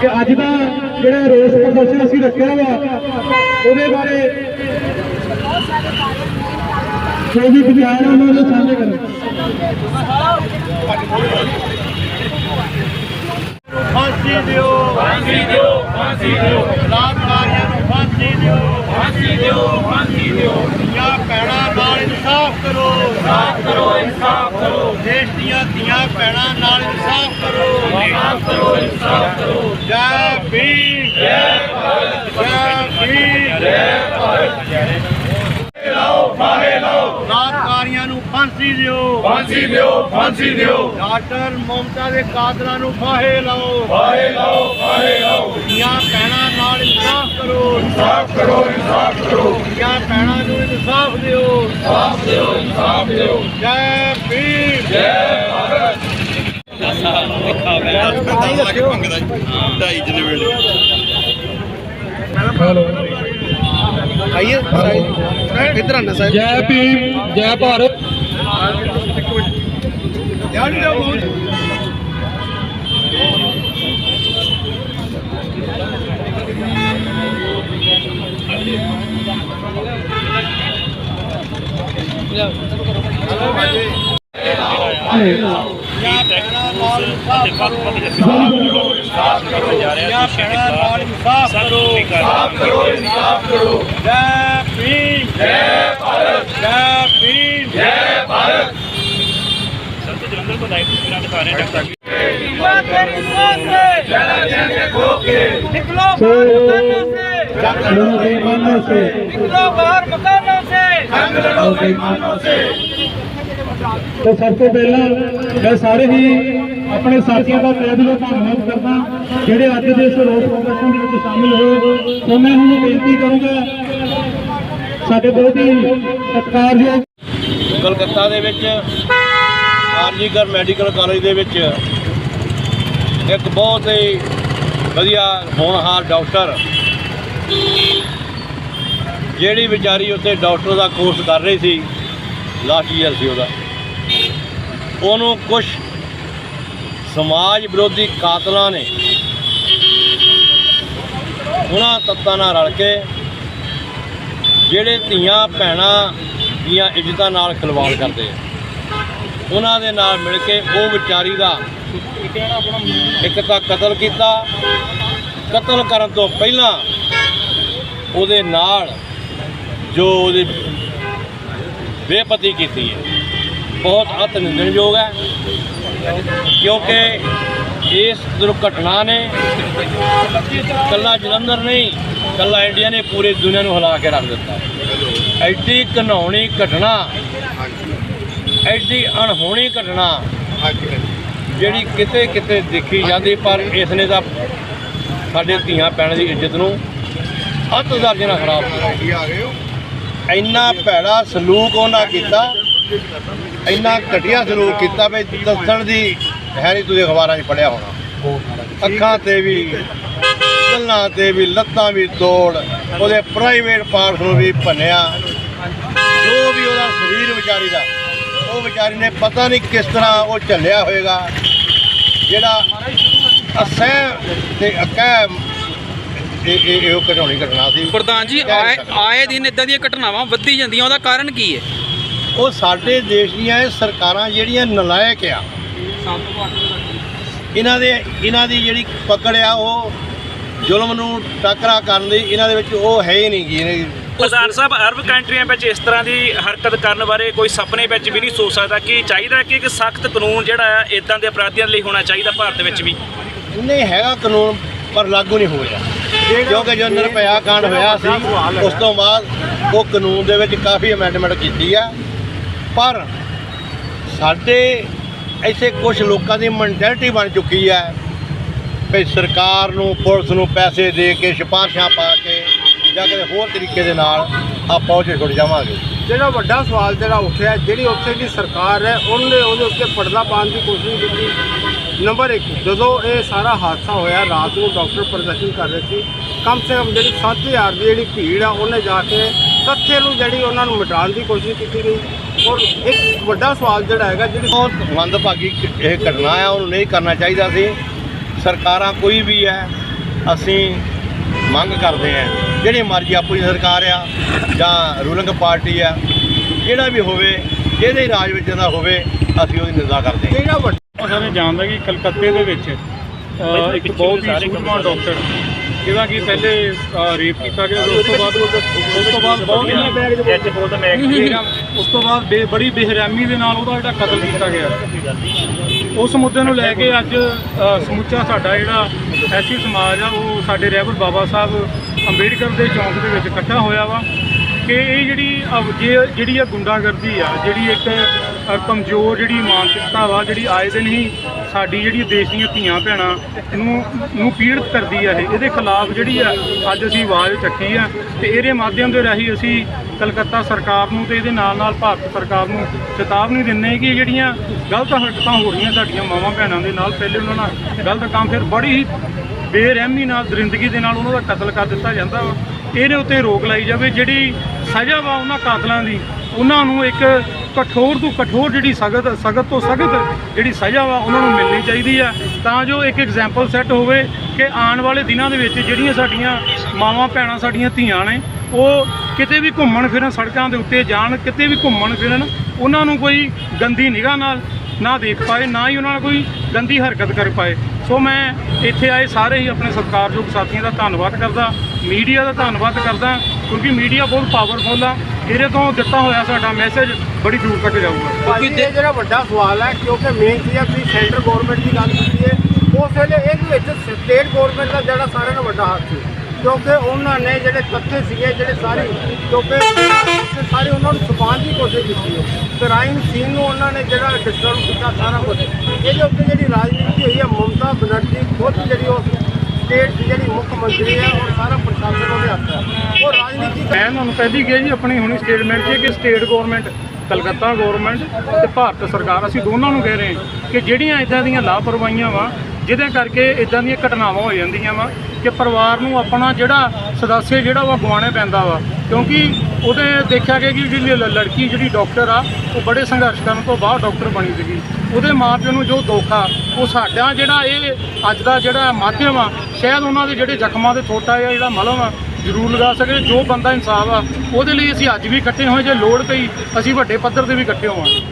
ਕਿ ਅੱਜ ਦਾ ਜਿਹੜਾ ਰੋਸ ਪ੍ਰਦਰਸ਼ਨ ਅਸੀਂ ਰੱਖਿਆ ਵਾ ਉਹਦੇ ਬਾਰੇ ਜੋ ਵੀ ਵਿਚਾਰ ਉਹਨਾਂ ਦੇ ਸਾਹਮਣੇ ਕਰੋ। ਫਾਂਸੀ ਦਿਓ ਫਾਂਸੀ ਦਿਓ ਫਾਂਸੀ ਦਿਓ। ਬਲਾਤਕਾਰੀਆਂ ਨੂੰ ਫਾਂਸੀ ਦਿਓ। ਫਾਂਸੀ ਦਿਓ ਫਾਂਸੀ ਦਿਓ। ਧੀਆਂ ਭੈਣਾਂ ਨਾਲ ਇਨਸਾਫ ਕਰੋ। ਇਨਸਾਫ ਕਰੋ ਇਨਸਾਫ ਕਰੋ। ਦੇਸ਼ ਦੀਆਂ ਧੀਆਂ ਭੈਣਾਂ ਨਾਲ ਇਨਸਾਫ ਕਰੋ। ਇਨਸਾਫ ਕਰੋ। ਇਨਸਾਫ ਕਰੋ ਜੈ ਭੀਮ ਜੈ ਭਾਰਤ ਜੈ ਭੀਮ ਜੈ ਭਾਰਤ। ਲਾਓ ਫਾਹੇ ਲਾਓ। ਬਲਾਤਕਾਰੀਆਂ ਨੂੰ ਫਾਂਸੀ ਦਿਓ। ਫਾਂਸੀ ਦਿਓ ਫਾਂਸੀ ਦਿਓ। ਡਾਕਟਰ ਮਮਤਾ ਦੇ ਕਾਤਲਾਂ ਨੂੰ ਫਾਹੇ ਲਾਓ। ਫਾਹੇ ਲਾਓ ਫਾਹੇ ਲਾਓ। ਧੀਆਂ ਭੈਣਾਂ ਨਾਲ ਇਨਸਾਫ ਕਰੋ। ਇਨਸਾਫ ਕਰੋ ਇਨਸਾਫ ਕਰੋ। ਧੀਆਂ ਭੈਣਾਂ ਨੂੰ ਇਨਸਾਫ ਦਿਓ। ਇਨਸਾਫ ਦਿਓ ਇਨਸਾਫ ਦਿਓ। ਜੈ ਭੀਮ ਜੈ ਭਾਰਤ। ਆਈਏ ਇਧਰ ਆਣਾ ਸਾਹਿਬ ਜੈ ਭੀਮ ਜੈ ਭਾਰਤ ਧੀਆਂ ਭੈਣਾਂ ਨਾਲ ਇਨਸਾਫ ਕਰੋ ਧੀਆਂ ਭੈਣਾਂ ਨਾਲ ਇਨਸਾਫ ਕਰੋ ਇਨਸਾਫ ਕਰੋ ਇਨਸਾਫ ਕਰੋ ਜੈ ਭੀਮ ਜੈ ਭਾਰਤ ਜੈ ਭੀਮ ਜੈ ਭਾਰਤ ਜਲਾ ਦੇਂਗੇ ਖੋ ਕੇ निकलो सो मकानों से लोगों के मानों से निकलो बाहर मकानों से ਤੇ ਸਭ ਤੋਂ ਪਹਿਲਾਂ ਮੈਂ ਸਾਰੇ ਹੀ ਆਪਣੇ ਸਾਥੀਆਂ ਦਾ ਤਹਿ ਦਿਲੋਂ ਧੰਨਵਾਦ ਕਰਦਾ ਜਿਹੜੇ ਅੱਜ ਦੇ ਇਸ ਰੋਸ ਪ੍ਰਦਰਸ਼ਨ ਦੇ ਵਿੱਚ ਸ਼ਾਮਿਲ ਹੋਏ ਸੋ ਮੈਂ ਹੁਣ ਬੇਨਤੀ ਕਰੂੰਗਾ, ਸਾਡੇ ਬਹੁਤ ਹੀ ਸਤਿਕਾਰਯੋਗ ਕਲਕੱਤਾ ਦੇ ਵਿੱਚ ਆਰਜੀਗਰ ਮੈਡੀਕਲ ਕਾਲਜ ਦੇ ਵਿੱਚ ਇੱਕ ਬਹੁਤ ਹੀ ਵਧੀਆ ਹੋਣਹਾਰ ਡਾਕਟਰ, ਜਿਹੜੀ ਵਿਚਾਰੀ ਉੱਥੇ ਡਾਕਟਰ ਦਾ ਕੋਰਸ ਕਰ ਰਹੀ ਸੀ, ਲਾਸਟ ਈਅਰ ਸੀ ਉਹਦਾ। ਉਹਨੂੰ ਕੁਝ ਸਮਾਜ ਵਿਰੋਧੀ ਕਾਤਲਾਂ ਨੇ ਉਹਨਾਂ ਤੱਤਾਂ ਨਾਲ ਰਲ ਕੇ ਜਿਹੜੇ ਧੀਆਂ ਭੈਣਾਂ ਦੀਆਂ ਇੱਜ਼ਤਾਂ ਨਾਲ ਖਿਲਵਾੜ ਕਰਦੇ ਆ। ਉਹਨਾਂ ਦੇ ਨਾਲ ਮਿਲ ਕੇ ਉਹ ਵਿਚਾਰੀ ਦਾ ਇੱਕ ਤਾਂ ਕਤਲ ਕੀਤਾ। ਕਤਲ ਕਰਨ ਤੋਂ ਪਹਿਲਾਂ ਉਹਦੇ ਨਾਲ ਜੋ ਉਹਦੀ ਬੇਪਤੀ ਕੀਤੀ ਹੈ। ਬਹੁਤ ਅਤ ਨਿੰਦਣਯੋਗ ਹੈ। ਕਿਉਂਕਿ ਇਸ ਦੁਰਘਟਨਾ ਨੇ ਕੱਲਾ ਜਲੰਧਰ ਨਹੀਂ, ਕੱਲਾ ਇੰਡੀਆ ਨੇ ਪੂਰੀ ਦੁਨੀਆ ਨੂੰ ਹਿਲਾ ਕੇ ਰੱਖ ਦਿੱਤਾ। ਐਡੀ ਘਿਨਾਉਣੀ ਘਟਨਾ, ਐਡੀ ਅਣਹੋਣੀ ਘਟਨਾ ਜਿਹੜੀ ਕਿਤੇ ਕਿਤੇ ਦੇਖੀ ਜਾਂਦੀ, ਪਰ ਇਸ ਨੇ ਤਾਂ ਸਾਡੇ ਧੀਆਂ ਪੈਣ ਦੀ ਇੱਜ਼ਤ ਨੂੰ ਅੱਤ ਦਰਜੇ ਨਾਲ ਖਰਾਬ ਕੀਤਾ। ਇੰਨਾ ਭੈੜਾ ਸਲੂਕ ਉਹਨਾਂ ਕੀਤਾ ਇੰਨਾ ਘਟੀਆ ਸਲੂਕ ਕੀਤਾ ਵੀ ਦੱਸਣ ਦੀ ਹੈ ਨਹੀਂ ਤੁਸੀਂ ਅਖਬਾਰਾਂ 'ਚ ਪੜਿਆ ਹੋਣਾ। ਅੱਖਾਂ ਤੇ ਵੀ ਗੱਲਾਂ ਤੇ ਵੀ ਲੱਤਾਂ ਵੀ ਤੋੜ ਉਹਦੇ ਪ੍ਰਾਈਵੇਟ ਪਾਰਟਸ ਨੂੰ ਵੀ ਭੰਨਿਆ। ਜੋ ਵੀ ਉਹਦਾ ਸਰੀਰ ਵਿਚਾਰੀ ਦਾ ਉਹ ਵਿਚਾਰੀ ਨੇ ਪਤਾ ਨਹੀਂ ਕਿਸ ਤਰ੍ਹਾਂ ਉਹ ਝੱਲਿਆ ਹੋਵੇਗਾ ਜਿਹੜਾ ਅਸਹਿ ਤੇ ਅਕਹਿ ਇਹ ਇਹ ਇਹ ਉਹ ਘਟਾਉਣੀ ਘਟਨਾ ਸੀ। ਪ੍ਰਧਾਨ ਜੀ ਆਏ ਆਏ ਦਿਨ ਇਦਾਂ ਦੀਆਂ ਘਟਨਾਵਾਂ ਵੱਧਦੀ ਜਾਂਦੀਆਂ ਉਹਦਾ ਕਾਰਨ ਕੀ ਹੈ? ਉਹ ਸਾਡੇ ਦੇਸ਼ ਦੀਆਂ ਇਹ ਸਰਕਾਰਾਂ ਜਿਹੜੀਆਂ ਨਲਾਇਕ ਆ ਇਹਨਾਂ ਦੇ ਇਹਨਾਂ ਦੀ ਜਿਹੜੀ ਪਕੜ ਆ ਉਹ ਜ਼ੁਲਮ ਨੂੰ ਟਾਕਰਾ ਕਰਨ ਦੀ ਇਹਨਾਂ ਦੇ ਵਿੱਚ ਉਹ ਹੈ ਹੀ ਨਹੀਂ ਗੀ ਪ੍ਰਧਾਨ ਸਾਹਿਬ ਅਰਬ ਕੰਟਰੀਆਂ ਵਿੱਚ ਇਸ ਤਰ੍ਹਾਂ ਦੀ ਹਰਕਤ ਕਰਨ ਬਾਰੇ ਕੋਈ ਸੁਪਨੇ ਵਿੱਚ ਵੀ ਨਹੀਂ ਸੋਚ ਸਕਦਾ। ਕਿ ਚਾਹੀਦਾ ਕਿ ਇੱਕ ਸਖਤ ਕਾਨੂੰਨ ਜਿਹੜਾ ਹੈ ਇਦਾਂ ਦੇ ਅਪਰਾਧੀਆਂ ਲਈ ਹੋਣਾ ਚਾਹੀਦਾ ਭਾਰਤ ਵਿੱਚ ਵੀ? ਨਹੀਂ ਹੈਗਾ ਕਾਨੂੰਨ ਪਰ ਲਾਗੂ ਨਹੀਂ ਹੋਇਆ। ਕਿਉਂਕਿ ਜੋ ਨਿਰਭਇਆ ਕਾਂਡ ਹੋਇਆ ਸੀ ਉਸ ਤੋਂ ਬਾਅਦ ਉਹ ਕਾਨੂੰਨ ਦੇ ਵਿੱਚ ਕਾਫੀ ਅਮੈਂਡਮੈਂਟ ਕੀਤੀ ਆ। ਪਰ ਸਾਡੇ ਇੱਥੇ ਕੁਝ ਲੋਕਾਂ ਦੀ ਮੈਂਟੈਲਿਟੀ ਬਣ ਚੁੱਕੀ ਹੈ ਵੀ ਸਰਕਾਰ ਨੂੰ, ਪੁਲਿਸ ਨੂੰ ਪੈਸੇ ਦੇ ਕੇ, ਸਿਫਾਰਸ਼ਾਂ ਪਾ ਕੇ ਜਾਂ ਕਿਸੇ ਹੋਰ ਤਰੀਕੇ ਦੇ ਨਾਲ ਆਪਾਂ ਉਹ ਛੁੱਟ ਜਾਵਾਂਗੇ। ਜਿਹੜਾ ਵੱਡਾ ਸਵਾਲ ਜਿਹੜਾ ਉੱਠਿਆ, ਜਿਹੜੀ ਉੱਥੇ ਦੀ ਸਰਕਾਰ ਹੈ, ਉਹਨੇ ਉਹਦੇ ਉੱਤੇ ਪਰਦਾ ਪਾਉਣ ਦੀ ਕੋਸ਼ਿਸ਼ ਕੀਤੀ। ਨੰਬਰ 1 ਜਦੋਂ ਇਹ ਸਾਰਾ ਹਾਦਸਾ ਹੋਇਆ, ਰਾਤ ਨੂੰ ਡਾਕਟਰ ਪ੍ਰਦਰਸ਼ਨ ਕਰ ਰਹੇ ਸੀ, ਕਮ ਸੇ ਕਮ ਜਿਹੜੀ 7000 ਦੀ ਜਿਹੜੀ ਭੀੜ ਆ, ਉਹਨੇ ਜਾ ਕੇ ਤੱਥੇ ਨੂੰ ਜਿਹੜੀ ਉਹਨਾਂ ਨੂੰ ਮਿਟਾਉਣ ਦੀ ਕੋਸ਼ਿਸ਼ ਕੀਤੀ ਗਈ। ਔਰ ਇੱਕ ਵੱਡਾ ਸਵਾਲ ਜਿਹੜਾ ਹੈਗਾ ਜਿਹੜੀ ਬਹੁਤ ਮੰਦਭਾਗੀ ਇਹ ਘਟਨਾ ਆ ਉਹਨੂੰ ਨਹੀਂ ਕਰਨਾ ਚਾਹੀਦਾ ਸੀ। ਸਰਕਾਰਾਂ ਕੋਈ ਵੀ ਹੈ ਅਸੀਂ ਮੰਗ ਕਰਦੇ ਹਾਂ ਜਿਹੜੀ ਮਰਜ਼ੀ ਆਪਣੀ ਸਰਕਾਰ ਆ ਜਾਂ ਰੂਲਿੰਗ ਪਾਰਟੀ ਆ ਜਿਹੜਾ ਵੀ ਹੋਵੇ ਜਿਹਦੇ ਰਾਜ ਵਿੱਚ ਦਾ ਹੋਵੇ ਅਸੀਂ ਉਹਦੀ ਨਿੰਦਾ ਕਰਦੇ ਹਾਂ। ਜਿਹੜਾ ਵੱਡਾ ਉਹ ਸਾਰੇ ਜਾਣਦਾ ਕਿ ਕਲਕੱਤੇ ਦੇ ਵਿੱਚ ਇੱਕ ਬਹੁਤ ਹੀ ਸੂਝਵਾਨ ਡਾਕਟਰ ਜਿਹਦਾ ਕਿ ਪਹਿਲੇ ਰੇਪ ਕੀਤਾ ਗਿਆ ਉਸ ਤੋਂ ਬਾਅਦ ਉਸ ਤੋਂ ਬਾਅਦ ਬਹੁਤ ਹੀ। ਉਸ ਤੋਂ ਬਾਅਦ ਬੇ- ਬੜੀ ਬੇਰਹਿਮੀ ਦੇ ਨਾਲ ਉਹਦਾ ਜਿਹੜਾ ਕਤਲ ਕੀਤਾ ਗਿਆ। ਉਸ ਮੁੱਦੇ ਨੂੰ ਲੈ ਕੇ ਅੱਜ ਅ, ਸਮੁੱਚਾ ਸਾਡਾ ਜਿਹੜਾ ਐਸੀ ਸਮਾਜ ਆ ਉਹ ਸਾਡੇ ਰਹਿਬਰ ਬਾਬਾ ਸਾਹਿਬ ਅੰਬੇਡਕਰ ਦੇ ਚੌਂਕ ਦੇ ਵਿੱਚ ਇਕੱਠਾ ਹੋਇਆ ਵਾ ਕਿ ਇਹ ਜਿਹੜੀ ਅਵ- ਜੇ- ਜਿਹੜੀ ਇਹ ਗੁੰਡਾਗਰਦੀ ਆ ਜਿਹੜੀ ਇੱਕ ਅ, ਕਮਜ਼ੋਰ ਜਿਹੜੀ ਮਾਨਸਿਕਤਾ ਵਾ ਜਿਹੜੀ ਆਏ ਦਿਨ ਹੀ ਸਾਡੀ ਜਿਹੜੀ ਦੇਸ਼ ਦੀਆਂ ਧੀਆਂ ਭੈਣਾਂ ਨੂੰ ਨੂੰ ਪੀੜਤ ਕਰਦੀ ਆ ਇਹ, ਇਹਦੇ ਖਿਲਾਫ ਜਿਹੜੀ ਆ, ਅੱਜ ਅਸੀਂ ਆਵਾਜ਼ ਚੱਕੀ ਆ ਤੇ ਇਹਦੇ ਮਾਧਿਅਮ ਦੇ ਰਾਹੀਂ ਅਸੀਂ ਕਲਕੱਤਾ ਸਰਕਾਰ ਨੂੰ ਤੇ ਇਹਦੇ ਨਾਲ ਨਾਲ ਭਾਰਤ ਸਰਕਾਰ ਨੂੰ ਚੇਤਾਵਨੀ ਦਿੰਦੇ ਕਿ ਜਿਹੜੀਆਂ ਗਲਤ ਹਰਕਤਾਂ ਹੋ ਰਹੀਆਂ ਸਾਡੀਆਂ ਮਾਵਾਂ ਭੈਣਾਂ ਦੇ ਨਾਲ, ਪਹਿਲੇ ਉਹਨਾਂ ਨਾਲ ਗਲਤ ਕੰਮ ਫਿਰ ਬੜੀ ਹੀ ਬੇਰਹਿਮੀ ਨਾਲ, ਦਰਿੰਦਗੀ ਦੇ ਨਾਲ ਉਹਨਾਂ ਦਾ ਕਤਲ ਕਰ ਦਿੱਤਾ ਜਾਂਦਾ ਵਾ। ਇਹਦੇ ਉੱਤੇ ਰੋਕ ਲਾਈ ਜਾਵੇ, ਜਿਹੜੀ ਸਜ਼ਾ ਵਾ ਉਹਨਾਂ ਕਾਤਲਾਂ ਦੀ ਉਹਨਾਂ ਨੂੰ ਇੱਕ ਕਠੋਰ ਤੋਂ ਕਠੋਰ ਜਿਹੜੀ ਸਖਤ ਸਖਤ ਤੋਂ ਸਖਤ ਜਿਹੜੀ ਸਜ਼ਾ ਵਾ ਉਹਨਾਂ ਨੂੰ ਮਿਲਣੀ ਚਾਹੀਦੀ ਆ। ਤਾਂ ਜੋ ਇੱਕ ਐਗਜ਼ਾਮਪਲ ਸੈੱਟ ਹੋਵੇ ਕਿ ਆਉਣ ਵਾਲੇ ਦਿਨਾਂ ਦੇ ਵਿੱਚ ਜਿਹੜੀਆਂ ਸਾਡੀਆਂ ਮਾਵਾਂ, ਭੈਣਾਂ ਸਾਡੀਆਂ ਧੀਆਂ ਨੇ, ਉਹ ਕਿਤੇ ਵੀ ਘੁੰਮਣ ਫਿਰਨ ਸੜਕਾਂ ਦੇ ਉੱਤੇ ਜਾਣ, ਕਿਤੇ ਵੀ ਘੁੰਮਣ ਫਿਰਨ, ਉਹਨਾਂ ਨੂੰ ਕੋਈ ਗੰਦੀ ਨਿਗਾਹ ਨਾਲ ਨਾ ਦੇਖ ਪਾਏ, ਨਾ ਹੀ ਉਹਨਾਂ ਨਾਲ ਕੋਈ ਗੰਦੀ ਹਰਕਤ ਕਰ ਪਾਏ। ਸੋ ਮੈਂ ਇੱਥੇ ਆਏ ਸਾਰੇ ਹੀ ਆਪਣੇ ਸਤਿਕਾਰਯੋਗ ਸਾਥੀਆਂ ਦਾ ਧੰਨਵਾਦ ਕਰਦਾ, ਮੀਡੀਆ ਦਾ ਧੰਨਵਾਦ ਕਰਦਾ, ਕਿਉਂਕਿ ਮੀਡੀਆ ਬਹੁਤ ਪਾਵਰਫੁਲ ਆ। ਇਹਦੇ ਤੋਂ ਦਿੱਤਾ ਹੋਇਆ ਸਾਡਾ ਮੈਸੇਜ ਬੜੀ ਦੂਰ ਤੱਕ ਜਾਊਗਾ। ਭਾਜੀ, ਇਹ ਜਿਹੜਾ ਵੱਡਾ ਸਵਾਲ ਹੈ, ਕਿਉਂਕਿ ਮੇਨ ਚੀਜ਼ ਹੈ, ਤੁਸੀਂ ਸੈਂਟਰ ਗਵਰਨਮੈਂਟ ਦੀ ਗੱਲ ਕੀਤੀ ਹੈ, ਉਸ ਵੇਲੇ ਇਹਦੇ ਵਿੱਚ ਸਟੇਟ ਗਵਰਨਮੈਂਟ ਦਾ ਜਿਹੜਾ ਸਾਰਿਆਂ ਨਾਲੋਂ ਵੱਡਾ ਹੱਥ ਸੀ, ਕਿਉਂਕਿ ਉਹਨਾਂ ਨੇ ਜਿਹੜੇ ਤੱਥੇ ਸੀਗੇ, ਜਿਹੜੇ ਸਾਰੇ, ਕਿਉਂਕਿ ਸਾਰੇ ਉਹਨਾਂ ਨੂੰ ਛੁਪਾਉਣ ਦੀ ਕੋਸ਼ਿਸ਼ ਕੀਤੀ ਹੈ। ਕ੍ਰਾਈਮ ਸੀਨ ਨੂੰ ਉਹਨਾਂ ਨੇ ਜਿਹੜਾ ਡਿਸਟਰਬ ਕੀਤਾ ਸਾਰਾ ਕੁਝ ਇਹਦੇ ਉੱਤੇ ਜਿਹੜੀ ਰਾਜਨੀਤੀ ਹੋਈ ਹੈ, ਮਮਤਾ ਬਨਰਜੀ ਖੁਦ ਜਿਹੜੀ ਉਸ ਸਟੇਟ ਦੀ ਜਿਹੜੀ ਮੁੱਖ ਮੰਤਰੀ ਹੈ ਔਰ ਸਾਰਾ ਪ੍ਰਸ਼ਾਸਨ ਉਹਦੇ ਹੱਥ ਹੈ। ਮੈਂ ਤੁਹਾਨੂੰ ਪਹਿਲੀ ਕਿਹਾ ਜੀ, ਆਪਣੀ ਹੁਣੀ ਸਟੇਟਮੈਂਟ 'ਚ ਕਿ ਸਟੇਟ ਗਵਰਨਮੈਂਟ ਕਲਕੱਤਾ ਗਵਰਨਮੈਂਟ ਤੇ ਭਾਰਤ ਸਰਕਾਰ, ਅਸੀਂ ਦੋਨਾਂ ਨੂੰ ਕਹਿ ਰਹੇ ਹਾਂ ਕਿ ਜਿਹੜੀਆਂ ਇਦਾਂ ਦੀਆਂ ਲਾਪਰਵਾਹੀਆਂ ਵਾ, ਜਿਹਦੇ ਕਰਕੇ ਇਦਾਂ ਦੀਆਂ ਘਟਨਾਵਾਂ ਹੋ ਜਾਂਦੀਆਂ ਵਾ, ਕਿ ਪਰਿਵਾਰ ਨੂੰ ਆਪਣਾ ਜਿਹੜਾ ਸਦੱਸਿਆ ਜਿਹੜਾ ਵਾ ਗਵਾਉਣਾ ਪੈਂਦਾ ਵਾ, ਕਿਉਂਕਿ ਉਹਦੇ ਦੇਖਿਆ ਗਿਆ ਕਿ ਜਿਹੜੀ ਲੜਕੀ ਜਿਹੜੀ ਡਾਕਟਰ ਆ, ਉਹ ਬੜੇ ਸੰਘਰਸ਼ ਕਰਨ ਤੋਂ ਬਾਅਦ ਡਾਕਟਰ ਬਣੀ ਸੀਗੀ। ਉਹਦੇ ਮਾਪਿਆਂ ਨੂੰ ਜੋ ਦੁੱਖ ਆ, ਉਹ ਸਾਡਾ ਜਿਹੜਾ ਇਹ ਅੱਜ ਦਾ ਜਿਹੜਾ ਮਾਧਿਅਮ ਆ, ਸ਼ਾਇਦ ਉਹਨਾਂ ਦੇ ਜਿਹੜੇ ਜ਼ਖਮਾਂ ਦੇ ਛੋਟਾ ਜਿਹਾ ਜਿਹੜਾ ਮਲਮ ਆ ਜ਼ਰੂਰ ਲਗਾ ਸਕੇ ਜੋ ਬੰਦਾ ਇਨਸਾਫ ਆ, ਉਹਦੇ ਲਈ ਅਸੀਂ ਅੱਜ ਵੀ ਇਕੱਠੇ ਹੋਏ, ਜੇ ਲੋੜ ਪਈ, ਅਸੀਂ ਵੱਡੇ ਪੱਧਰ ਤੇ ਵੀ ਇਕੱਠੇ ਹੋਵਾਂਗੇ।